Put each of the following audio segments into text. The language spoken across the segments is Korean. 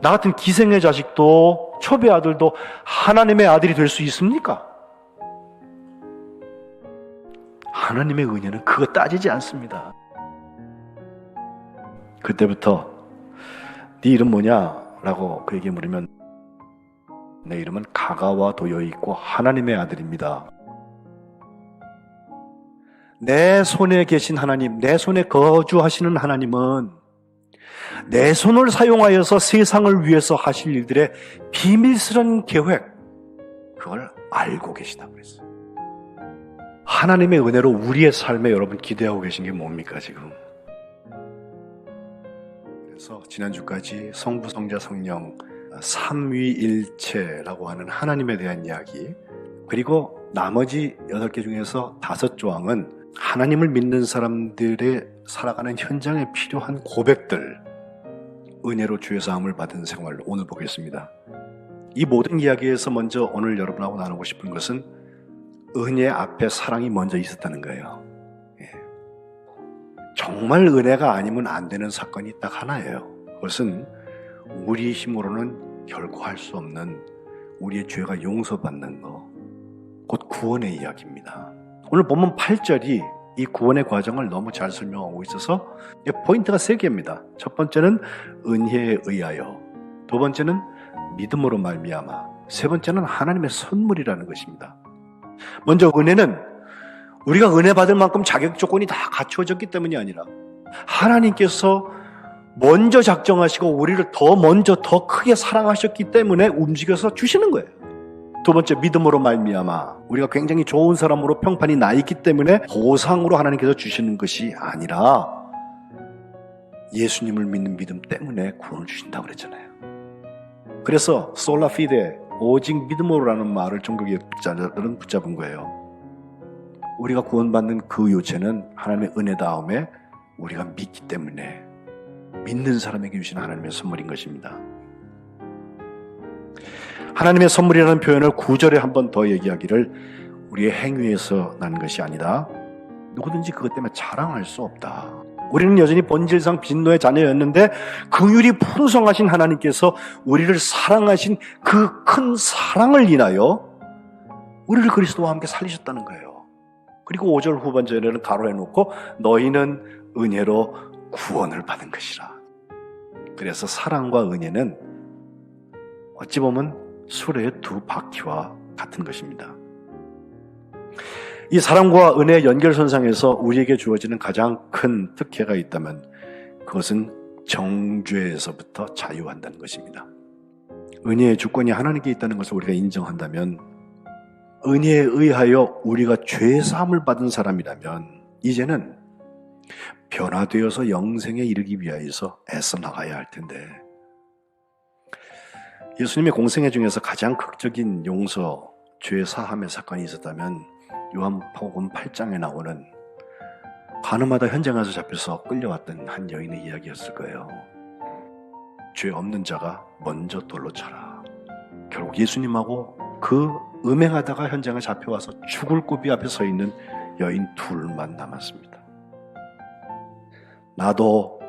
나 같은 기생의 자식도 초배 아들도 하나님의 아들이 될 수 있습니까? 하나님의 은혜는 그거 따지지 않습니다. 그때부터 네 이름 뭐냐? 라고 그에게 물으면 내 이름은 가가와 도여 있고 하나님의 아들입니다. 내 손에 계신 하나님, 내 손에 거주하시는 하나님은 내 손을 사용하여서 세상을 위해서 하실 일들의 비밀스런 계획, 그걸 알고 계시다고 그랬어요. 하나님의 은혜로 우리의 삶에 여러분 기대하고 계신 게 뭡니까, 지금? 그래서 지난주까지 성부, 성자, 성령, 삼위일체라고 하는 하나님에 대한 이야기, 그리고 나머지 여덟 개 중에서 다섯 조항은 하나님을 믿는 사람들의 살아가는 현장에 필요한 고백들, 은혜로 주의 사함을 받은 생활 오늘 보겠습니다. 이 모든 이야기에서 먼저 오늘 여러분하고 나누고 싶은 것은 은혜 앞에 사랑이 먼저 있었다는 거예요. 예. 정말 은혜가 아니면 안 되는 사건이 딱 하나예요. 그것은 우리 힘으로는 결코 할 수 없는 우리의 죄가 용서받는 거, 곧 구원의 이야기입니다. 오늘 본문 8절이 이 구원의 과정을 너무 잘 설명하고 있어서 포인트가 세 개입니다. 첫 번째는 은혜에 의하여, 두 번째는 믿음으로 말미암아, 세 번째는 하나님의 선물이라는 것입니다. 먼저 은혜는 우리가 은혜 받을 만큼 자격 조건이 다 갖추어졌기 때문이 아니라 하나님께서 먼저 작정하시고 우리를 더 먼저 더 크게 사랑하셨기 때문에 움직여서 주시는 거예요. 두 번째 믿음으로 말미암아 우리가 굉장히 좋은 사람으로 평판이 나 있기 때문에 보상으로 하나님께서 주시는 것이 아니라 예수님을 믿는 믿음 때문에 구원을 주신다고 그랬잖아요. 그래서 솔라 피데 오직 믿음으로라는 말을 종교계 자들은 붙잡은 거예요. 우리가 구원받는 그 요체는 하나님의 은혜 다음에 우리가 믿기 때문에 믿는 사람에게 주신 하나님의 선물인 것입니다. 하나님의 선물이라는 표현을 구절에 한 번 더 얘기하기를 우리의 행위에서 난 것이 아니다. 누구든지 그것 때문에 자랑할 수 없다. 우리는 여전히 본질상 빈노의 자녀였는데 긍휼이 풍성하신 하나님께서 우리를 사랑하신 그 큰 사랑을 인하여 우리를 그리스도와 함께 살리셨다는 거예요. 그리고 5절 후반절에는 가로해 놓고 너희는 은혜로 구원을 받은 것이라. 그래서 사랑과 은혜는 어찌 보면 수레의 두 바퀴와 같은 것입니다. 이 사랑과 은혜의 연결선상에서 우리에게 주어지는 가장 큰 특혜가 있다면 그것은 정죄에서부터 자유한다는 것입니다. 은혜의 주권이 하나님께 있다는 것을 우리가 인정한다면 은혜에 의하여 우리가 죄 사함을 받은 사람이라면 이제는 변화되어서 영생에 이르기 위하여서 애써 나가야 할 텐데 예수님의 공생애 중에서 가장 극적인 용서, 죄 사함의 사건이 있었다면 요한복음 8장에 나오는 가늠하다 현장에 서 잡혀서 끌려왔던 한 여인의 이야기였을 거예요. 죄 없는 자가 먼저 돌로 쳐라. 결국 예수님하고 그 음행하다가 현장에 잡혀와서 죽을 고비 앞에 서 있는 여인 둘만 남았습니다. 나도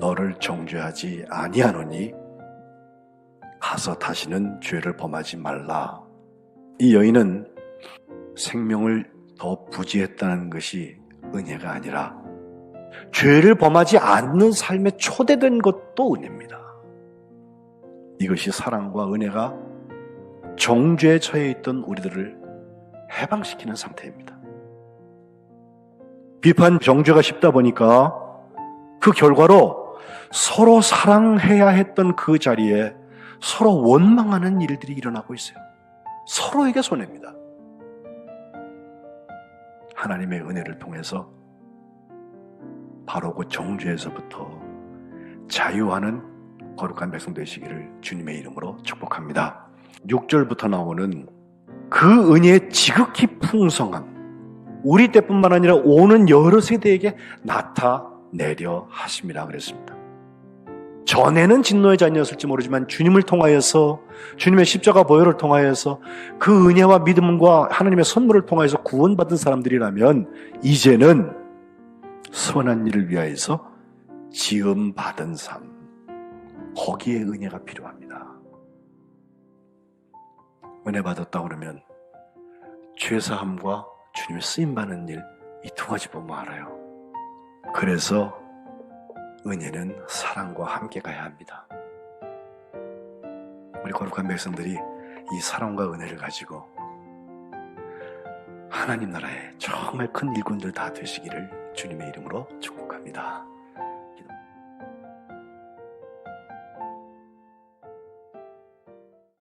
너를 정죄하지 아니하노니 가서 다시는 죄를 범하지 말라. 이 여인은 생명을 더 부지했다는 것이 은혜가 아니라 죄를 범하지 않는 삶에 초대된 것도 은혜입니다. 이것이 사랑과 은혜가 정죄에 처해 있던 우리들을 해방시키는 상태입니다. 비판 정죄가 쉽다 보니까 그 결과로 서로 사랑해야 했던 그 자리에 서로 원망하는 일들이 일어나고 있어요. 서로에게 손해입니다. 하나님의 은혜를 통해서 바로 그 정죄에서부터 자유하는 거룩한 백성 되시기를 주님의 이름으로 축복합니다. 6절부터 나오는 그 은혜의 지극히 풍성함, 우리 때뿐만 아니라 오는 여러 세대에게 나타내려 하심이라 그랬습니다. 전에는 진노의 자녀였을지 모르지만 주님을 통하여서 주님의 십자가 보혈을 통하여서 그 은혜와 믿음과 하나님의 선물을 통하여서 구원받은 사람들이라면 이제는 선한 일을 위하여서 지음 받은 삶 거기에 은혜가 필요합니다. 은혜 받았다 그러면 죄 사함과 주님의 쓰임 받는 일 이 두 가지 보면 알아요. 그래서 은혜는 사랑과 함께 가야 합니다. 우리 거룩한 백성들이 이 사랑과 은혜를 가지고 하나님 나라에 정말 큰 일꾼들 다 되시기를 주님의 이름으로 축복합니다.